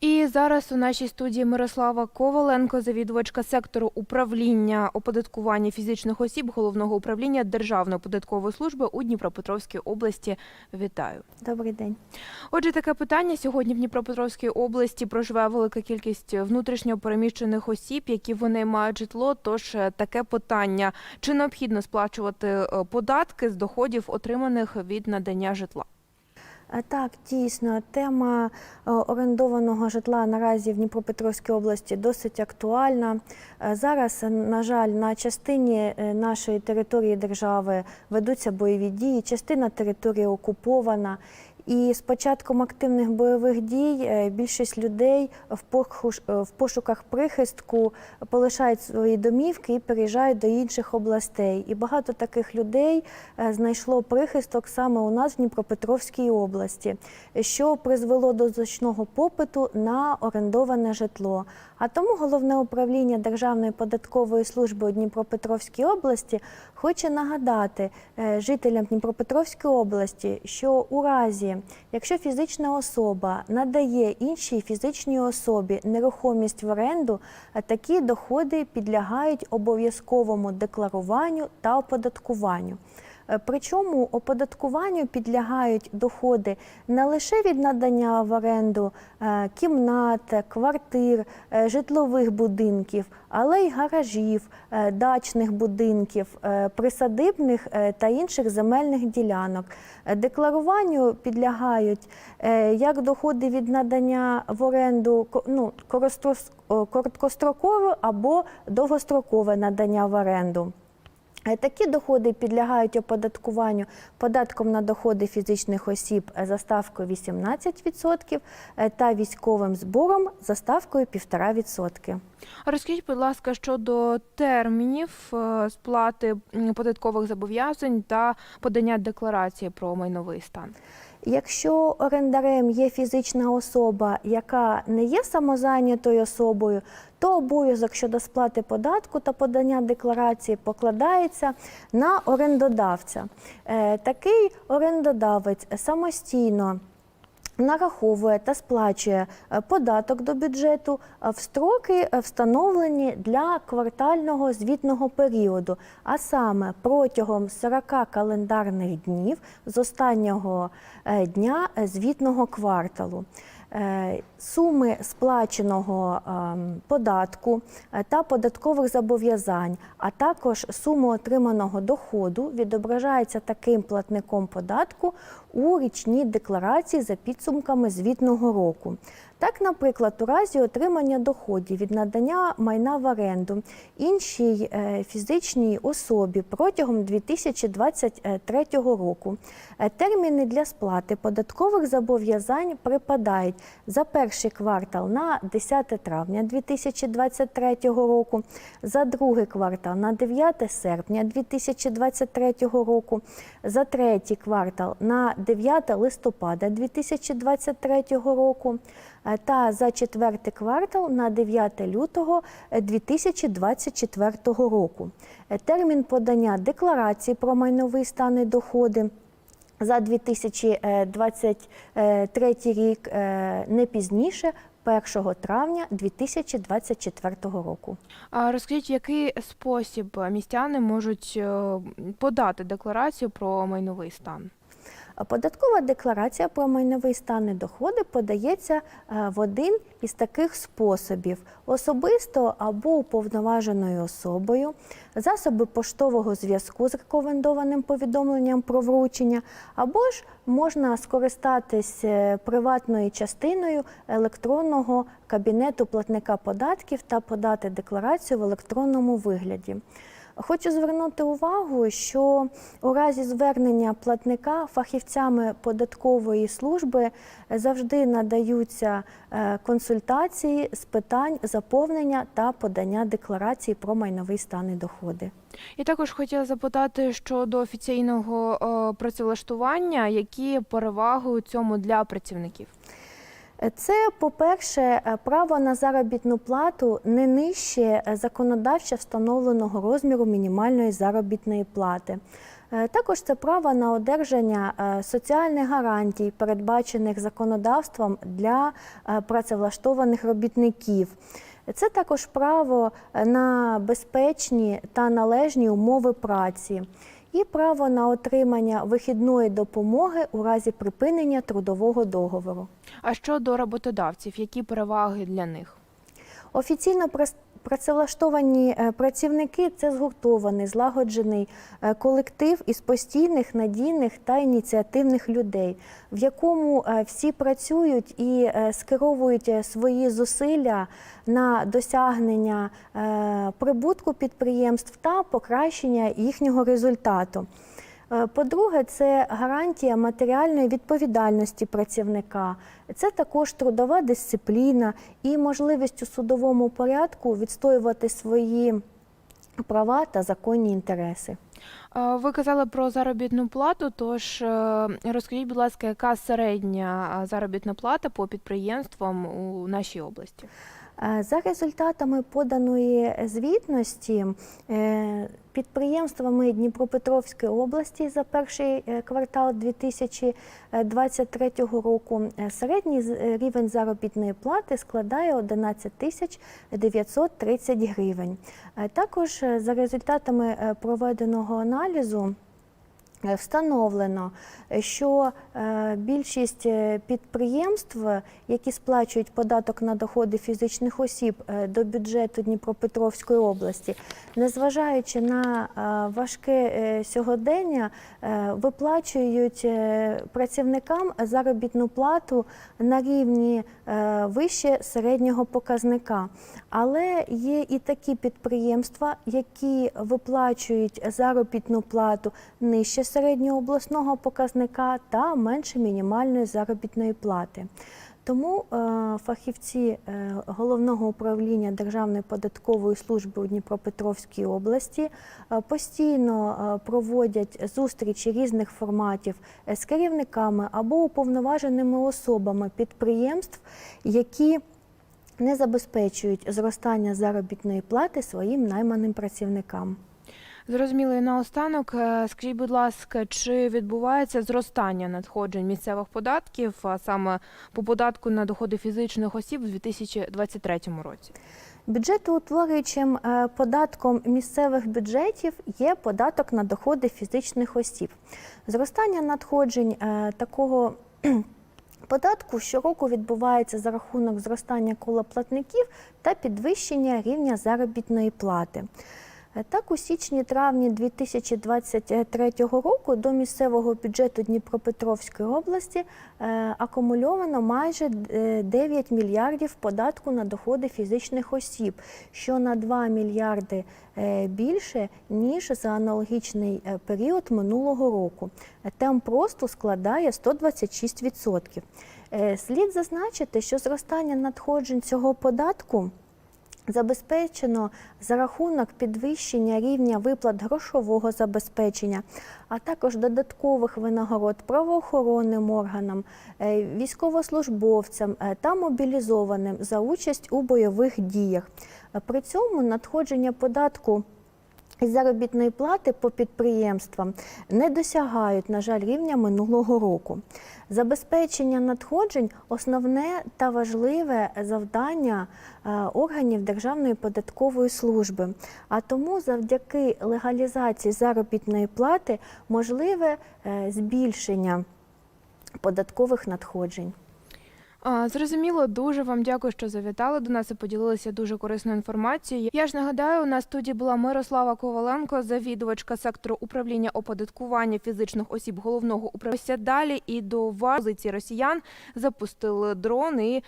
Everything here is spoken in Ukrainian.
І зараз у нашій студії Мирослава Коваленко, завідувачка сектору управління оподаткування фізичних осіб головного управління Державної податкової служби у Дніпропетровській області. Вітаю. Добрий день. Отже, таке питання сьогодні в Дніпропетровській області проживає велика кількість внутрішньо переміщених осіб, які вони мають житло. Тож е, таке питання: чи необхідно сплачувати е, податки з доходів, отриманих від надання житла? Е, Так, дійсно, тема е, орендованого житла наразі в Дніпропетровській області досить актуальна. Е, Зараз, на жаль, на частині нашої території держави ведуться бойові дії, частина території окупована. І з початком активних бойових дій е, більшість людей в е, пошуках прихистку полишають свої домівки і переїжджають до інших областей. І багато таких людей е, знайшло прихисток саме у нас в Дніпропетровській області, що призвело до значного попиту на орендоване житло. А тому головне управління Державної податкової служби у Дніпропетровській області хоче нагадати е, жителям Дніпропетровської області, що у разі, якщо фізична особа надає іншій фізичній особі нерухомість в оренду, е, такі доходи підлягають обов'язковому декларуванню та оподаткуванню. Е, Причому оподаткуванню підлягають доходи не лише від надання в оренду е, кімнат, квартир, е, житлових будинків, але й гаражів, дачних будинків, присадибних та інших земельних ділянок. Декларуванню підлягають як доходи від надання в оренду ну, короткострокове або довгострокове надання в оренду. Такі доходи підлягають оподаткуванню податком на доходи фізичних осіб е, за ставкою 18% е, та військовим збором за ставкою 1,5%. Розкажіть, будь ласка, щодо термінів е, сплати податкових зобов'язань та подання декларації про майновий стан. Якщо орендарем є фізична особа, яка не є самозайнятою особою, то обов'язок щодо сплати податку та подання декларації покладається на орендодавця. Е, Такий орендодавець самостійно нараховує та сплачує е, податок до бюджету е, в строки, е, встановлені для квартального звітного періоду, а саме протягом 40 календарних днів з останнього дня звітного кварталу. Е, Суми сплаченого ем, податку е, та податкових зобов'язань, а також суми отриманого доходу відображається таким платником податку у річній декларації за підсумками звітного року. Так, наприклад, у разі отримання доходів від надання майна в оренду іншій е, фізичній особі протягом 2023 року. Е, терміни для сплати податкових зобов'язань припадають за перший квартал на 10 травня 2023 року, за другий квартал на 9 серпня 2023 року, за третій квартал на 9 листопада 2023 року та за четвертий квартал на 9 лютого е, 2024 року. Е, Термін подання декларації про майновий стан і доходи за 2023 рік е, не пізніше 1 травня 2024 року. А розкажіть, який спосіб містяни можуть е, подати декларацію про майновий стан? Податкова декларація про майновий стан і доходи подається е, в один із таких способів: особисто або уповноваженою особою, засоби поштового зв'язку з рекомендованим повідомленням про вручення, або ж можна скористатись е, приватною частиною електронного кабінету платника податків та подати декларацію в електронному вигляді. Хочу звернути увагу, що у разі звернення платника фахівцями податкової служби завжди надаються е, консультації з питань заповнення та подання декларації про майновий стан і доходи. І також хотіла запитати щодо офіційного е, працевлаштування, які переваги у цьому для працівників? Це, по-перше, е, право на заробітну плату не нижче е, законодавчо встановленого розміру мінімальної заробітної плати. Е, Також це право на одержання соціальних гарантій, передбачених законодавством для працевлаштованих робітників. Це також право на безпечні та належні умови праці і право на отримання вихідної допомоги у разі припинення трудового договору. А щодо роботодавців, які переваги для них? Офіційно працевлаштовані е, працівники це згуртований, злагоджений е, колектив із постійних, надійних та ініціативних людей, в якому е, всі працюють і скеровують свої зусилля на досягнення прибутку підприємств та покращення їхнього результату. Е, По-друге, це гарантія матеріальної відповідальності працівника. Це також трудова дисципліна і можливість у судовому порядку відстоювати свої права та законні інтереси. Е, Ви казали про заробітну плату, тож е, розкажіть, будь ласка, яка середня заробітна плата по підприємствам у нашій області? Е, За результатами поданої звітності е, підприємствами Дніпропетровської області за перший е, квартал 2023 року середній рівень заробітної плати складає 11 тисяч 930 гривень. Також за результатами проведеного аналізу Встановлено, е, що е, більшість е, підприємств, які сплачують податок на доходи фізичних осіб до бюджету Дніпропетровської області, незважаючи на важке сьогодення, виплачують працівникам заробітну плату на рівні вище середнього показника. Але є і такі підприємства, які виплачують заробітну плату нижче середнього обласного показника та менше мінімальної заробітної плати. Тому е, фахівці е, головного управління Державної податкової служби у Дніпропетровській області е, постійно проводять зустрічі різних форматів з керівниками або уповноваженими особами підприємств, які не забезпечують зростання заробітної плати своїм найманим працівникам. Зрозуміло, і наостанок, е, скажіть, будь ласка, чи відбувається зростання надходжень місцевих податків, а саме по податку на доходи фізичних осіб у 2023 році? Бюджетоутворюючим е, податком місцевих бюджетів є податок на доходи фізичних осіб. Зростання надходжень е, такого податку щороку відбувається за рахунок зростання кола платників та підвищення рівня заробітної плати. Е, Так, у січні-травні 2023 року до місцевого бюджету Дніпропетровської області е, акумульовано майже е, 9 мільярдів податку на доходи фізичних осіб, що на 2 мільярди е, більше, ніж за аналогічний е, період минулого року. Е, Темп росту складає 126%. Е, Слід зазначити, що зростання надходжень цього податку забезпечено за рахунок підвищення рівня виплат грошового забезпечення, а також додаткових винагород правоохоронним органам, е, військовослужбовцям е, та мобілізованим за участь у бойових діях. При цьому надходження податку заробітної плати по підприємствам не досягають, на жаль, рівня минулого року. Забезпечення надходжень основне та важливе завдання е, органів Державної податкової служби. А тому завдяки легалізації заробітної плати можливе е, збільшення податкових надходжень. Зрозуміло, дуже вам дякую, що завітали до нас і поділилися дуже корисною інформацією. Я ж нагадаю, у нас тоді була Мирослава Коваленко, завідувачка сектору управління оподаткування фізичних осіб головного управління. Далі і до вас позиції росіян запустили дрон і